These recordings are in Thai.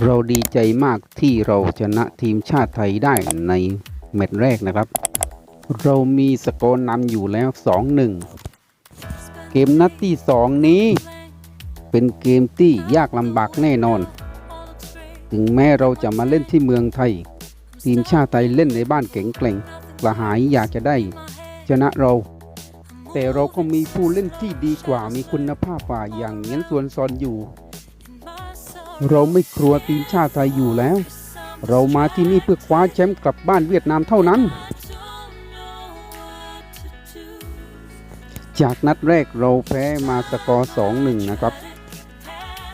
เราดีใจมากที่เราชนะทีมชาติไทยได้ในแมตช์แรกนะครับ เรามีสกอร์นำอยู่แล้ว 2-1 เกมนัดที่ 2 นี้ เป็นเกมที่ยากลำบากแน่นอน ถึงแม้เราจะมาเล่นที่เมืองไทย ทีมชาติไทยเล่นในบ้านเก่งแกร่งกระหายอยากจะได้ ชนะเรา แต่เราก็มีผู้เล่นที่ดีกว่ามีคุณภาพกว่าอย่างเงียนส่วนซอนอยู่ เราไม่กลัวทีมชาติไทยอยู่แล้ว เรามาที่นี่เพื่อคว้าแชมป์กลับบ้านเวียดนามเท่านั้น จากนัดแรกเราแพ้มาสกอร์ 2-1 นะครับ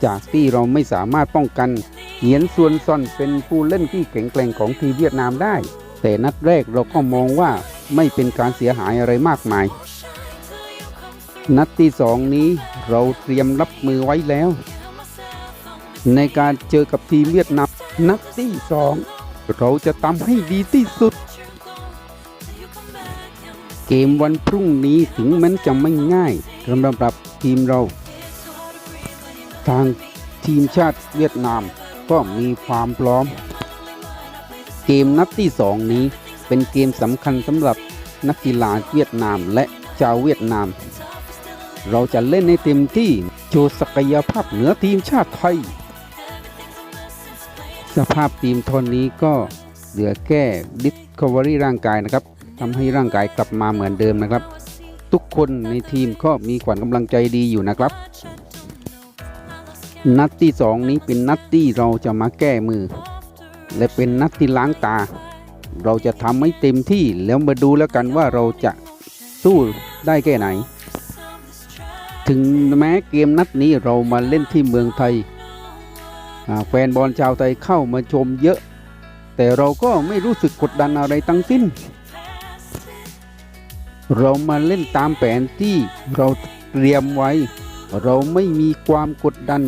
จากที่เราไม่สามารถป้องกันเหียนส่วนซอนเป็นผู้เล่นที่แข็งแกร่งของทีมเวียดนามได้ แต่นัดแรกเราก็มองว่าไม่เป็นการเสียหายอะไรมากมาย นัดที่สองนี้เราเตรียมรับมือไว้แล้ว ในการเจอกับทีมเวียดนามนัดที่สองเราจะทำให้ดีที่สุด เกมวันพรุ่งนี้ถึงแม้จะไม่ง่ายสำหรับทีมเรา ทางทีมชาติเวียดนามก็มีความพร้อม เกมนัดที่สองนี้เป็นเกมสำคัญสำหรับนักกีฬาเวียดนามและชาวเวียดนาม เราจะเล่นในเต็มที่โชว์ศักยภาพเหนือทีมชาติไทย สภาพทีมทนนี้ก็เหลือแค่ดิสคัฟเวอรี่ร่างกายนะครับทำให้ร่างกายกลับมาเหมือนเดิมนะครับ ทุกคนในทีมก็มีขวัญกำลังใจดีอยู่นะครับ นัดที่สองนี้เป็นนัดที่เราจะมาแก้มือ และเป็นนัดที่ล้างตา เราจะทำให้เต็มที่แล้วมาดูแล้วกันว่าเราจะสู้ได้แค่ไหน ถึงแม้เกมนัดนี้เรามาเล่นที่เมืองไทย แฟนบอลชาวไทยเข้ามาชมเยอะ แต่เราก็ไม่รู้สึกกดดันอะไรทั้งสิ้น เรามาเล่นตามแผนที่เราเตรียมไว้ เราไม่มีความกดดัน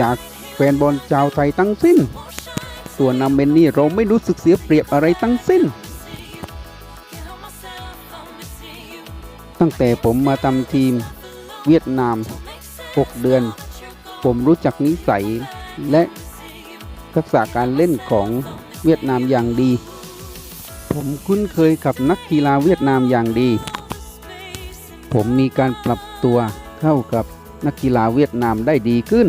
จากแฟนบอลชาวไทยทั้งสิ้น ส่วนนาเมนนี่เราไม่รู้สึกเสียเปรียบอะไรทั้งสิ้น ตั้งแต่ผมมาทำทีมเวียดนาม 6 เดือน ผมรู้จักนิสัยและ ทักษะการเล่นของเวียดนามอย่างดี ผมคุ้นเคยกับนักกีฬาเวียดนามอย่างดี ผมมีการปรับตัวเข้ากับนักกีฬาเวียดนามได้ดีขึ้น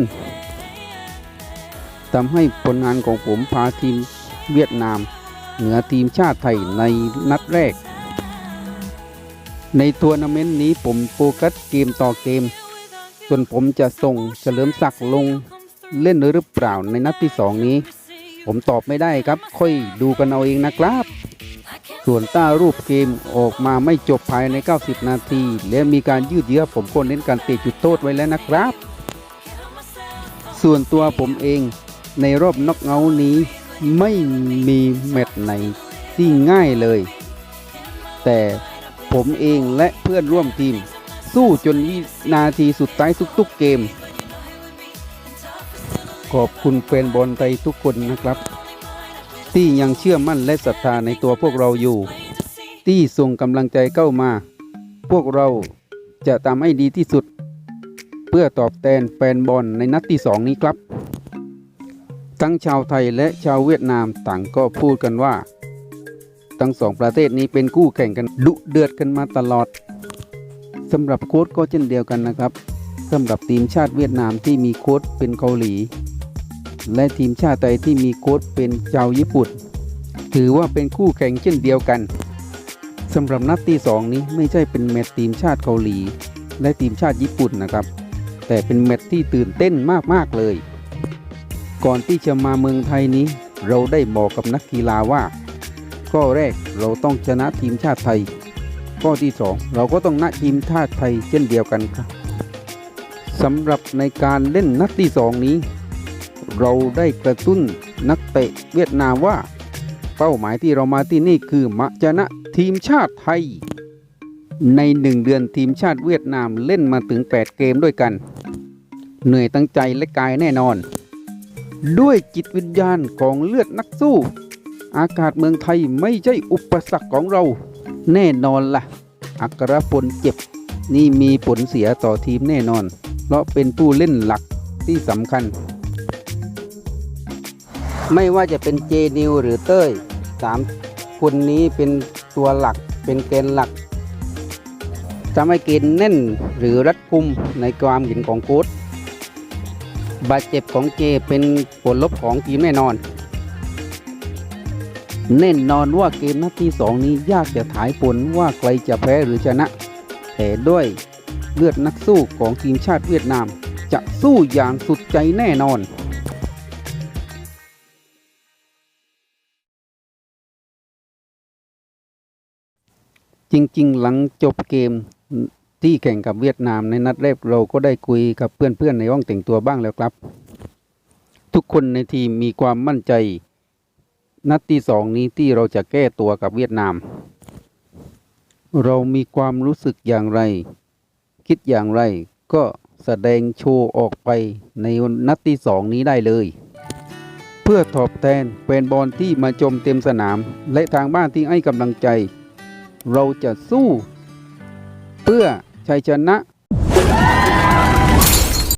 ทำให้ผลงานของผมพาทีมเวียดนาม เหนือทีมชาติไทยในนัดแรก ในทัวร์นาเมนต์นี้ผมโฟกัสเกมต่อเกม ส่วนผมจะส่งเฉลิมศักดิ์ลง เล่นหรือเปล่าในนัดที่สองนี้ ผมตอบไม่ได้ครับ ค่อยดูกันเอาเองนะครับ ส่วนต้ารูปเกมออกมาไม่จบภายใน 90 นาที และมีการยืดเยื้อผมก็เน้นการเตะจุดโทษไว้แล้วนะครับ ส่วนตัวผมเองในรอบน็อกเอาท์นี้ไม่มีแมตช์ไหนที่ง่ายเลย แต่ผมเองและเพื่อนร่วมทีม สู้จนวินาทีสุดท้ายทุกๆเกม ขอบคุณแฟนบอลไทยทุกคนนะครับ ที่ยังเชื่อมั่นและศรัทธาในตัวพวกเราอยู่ ที่ส่งกำลังใจเข้ามา พวกเราจะทำให้ดีที่สุด เพื่อตอบแทนแฟนบอลในนัดที่สองนี้ครับ ทั้งชาวไทยและชาวเวียดนามต่างก็พูดกันว่า ทั้งสองประเทศนี้เป็นคู่แข่งกันดุเดือดกันมาตลอดสำหรับโค้ชก็เช่นเดียวกันนะครับสำหรับทีมชาติเวียดนามที่มีโค้ชเป็นเกาหลี และทีมชาติไทยที่มีโค้ชเป็นชาวญี่ปุ่น ถือว่าเป็นคู่แข่งเช่นเดียวกันสำหรับนัดที่สองนี้ไม่ใช่เป็นแมตช์ทีมชาติเกาหลี และทีมชาติญี่ปุ่นนะครับ แต่เป็นแมตช์ที่ตื่นเต้นมากๆเลย ก่อนที่จะมาเมืองไทยนี้ เราได้บอกกับนักกีฬาว่า ข้อแรกเราต้องชนะทีมชาติไทย ข้อที่สองเราก็ต้องนะทีมชาติไทยเช่นเดียวกันครับสำหรับในการเล่นนัดที่สองนี้ เราได้กระตุ้นนักเตะเวียดนามว่า เป้าหมายที่เรามาที่นี่คือมาชนะทีมชาติไทย ในหนึ่งเดือนทีมชาติเวียดนามเล่นมาถึง 8 เกมด้วยกัน เหนื่อยตั้งใจและกายแน่นอน ด้วยจิตวิญญาณของเลือดนักสู้ อากาศเมืองไทยไม่ใช่อุปสรรคของเรา แน่นอนละ่ะ อักรพลเจ็บ นี่มีผลเสียต่อทีมแน่นอน เพราะเป็นผู้เล่นหลักที่สำคัญ ไม่ว่าจะเป็นเจนิวหรือเต้ยสามคนนี้เป็นตัวหลักเป็นเกณฑ์หลักทำให้เกณฑ์แน่นหรือรัดกุมในความเห็นของโค้ชบาดเจ็บของเจเป็นผลลบของทีมแน่นอน แน่นอนว่าเกมนัดที่สองนี้ยากจะถ่ายผลว่าใครจะแพ้หรือชนะ แต่ด้วยเลือดนักสู้ของทีมชาติเวียดนาม จะสู้อย่างสุดใจแน่นอน จริง ๆ หลังจบเกมที่แข่งกับเวียดนามในนัดแรกเราก็ได้คุยกับเพื่อนๆในห้องแต่งตัวบ้างแล้วครับ ทุกคนในทีมมีความมั่นใจ นัดที่สองนี้ที่เราจะแก้ตัวกับเวียดนาม เรามีความรู้สึกอย่างไร คิดอย่างไรก็แสดงโชว์ออกไปในนัดที่สองนี้ได้เลย เพื่อตอบแทนแฟนบอลที่มาชมเต็มสนาม และทางบ้านที่ให้กำลังใจ เราจะสู้ เพื่อชัยชนะ